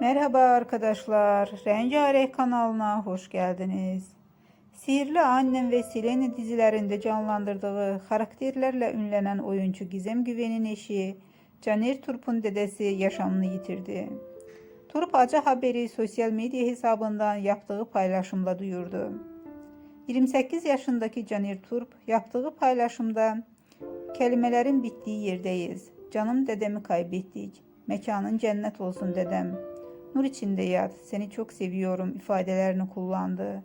Merhaba arkadaşlar, Rengarenk kanalına hoş geldiniz. Sihirli Annem ve Sileni dizilerinde canlandırdığı karakterlerle ünlenen oyuncu Gizem Güven'in eşi Caner Turp'un dedesi yaşamını yitirdi. Turp acı haberi sosyal medya hesabından yaptığı paylaşımla duyurdu. 28 yaşındaki Caner Turp yaptığı paylaşımda kelimelerin bittiği yerdeyiz. Canım dedemi kaybettik. Mekanın cennet olsun dedem. Nur içinde yat. Seni çok seviyorum ifadelerini kullandı.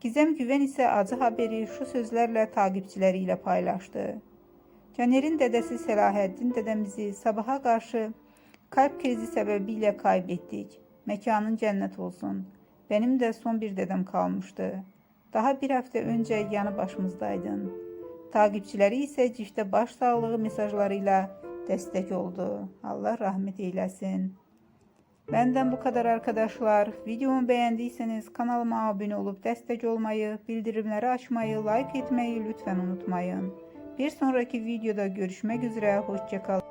Gizem Güven ise acı haberi şu sözlerle takipçileriyle paylaştı. Caner'in dedesi Selahattin dedemizi sabaha karşı kalp krizi sebebiyle kaybettik. Mekanın cennet olsun. Benim de son bir dedem kalmıştı. Daha bir hafta önce yanı başımızdaydın. Takipçileri ise çifte başsağlığı mesajlarıyla destek oldu. Allah rahmet eylesin. Benden bu kadar arkadaşlar. Videomu beğendiyseniz kanalıma abone olup destek olmayı, bildirimleri açmayı, like etmeyi lütfen unutmayın. Bir sonraki videoda görüşmek üzere. Hoşçakalın.